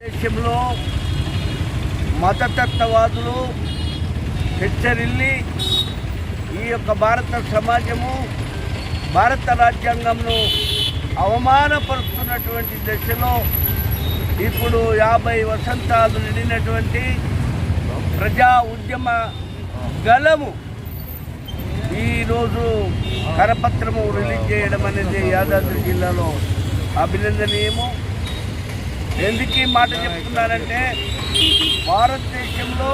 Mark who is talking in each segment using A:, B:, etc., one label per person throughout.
A: దేశంలో మతతత్వవాదులు హెచ్చరిల్లి ఈ యొక్క భారత సమాజము భారత రాజ్యాంగంను అవమానపరుస్తున్నటువంటి దశలో ఇప్పుడు యాభై వసంతాలు నిండినటువంటి ప్రజా ఉద్యమ గలము ఈరోజు కరపత్రము రిలీజ్ చేయడం అనేది యాదాద్రి జిల్లాలో అభినందనీయము. ఎందుకు ఈ మాట చెప్తున్నానంటే భారతదేశంలో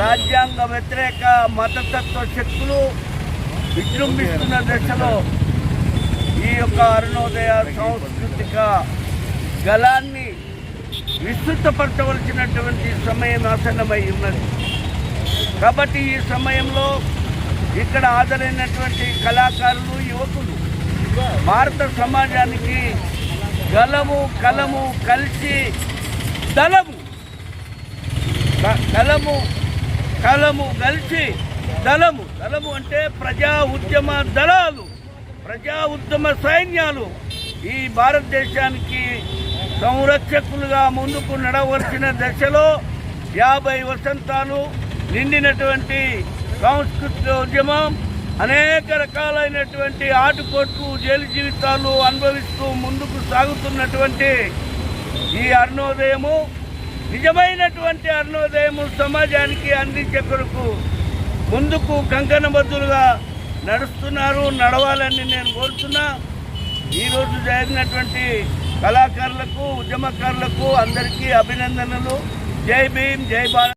A: రాజ్యాంగ వ్యతిరేక మతతత్వ శక్తులు విజృంభిస్తున్న దశలో ఈ యొక్క అరుణోదయ సాంస్కృతిక గలాన్ని విస్తృతపరచవలసినటువంటి సమయం ఆసన్నమై ఉన్నది. కాబట్టి ఈ సమయంలో ఇక్కడ హాజరైనటువంటి కళాకారులు యువకులు భారత సమాజానికి గలము కలము కలిసి దళము. కలము కలము కలిసి దళము. దళము అంటే ప్రజా ఉద్యమ దళాలు ప్రజా ఉద్యమ సైన్యాలు. ఈ భారతదేశానికి సంరక్షకులుగా ముందుకు నడవలసిన దశలో యాభై వసంతాలు నిండినటువంటి సాంస్కృతిక ఉద్యమం అనేక రకాలైనటువంటి ఆటుపోట్లు జైలు జీవితాలు అనుభవిస్తూ ముందుకు సాగుతున్నటువంటి ఈ అరుణోదయము నిజమైనటువంటి అరుణోదయము సమాజానికి అందించే కొరకు ముందుకు కంకణబద్దులుగా నడుస్తున్నారు నడవాలని నేను కోరుతున్నా. ఈరోజు జరిగినటువంటి కళాకారులకు ఉద్యమకారులకు అందరికీ అభినందనలు. జై భీమ్ జై భారత్.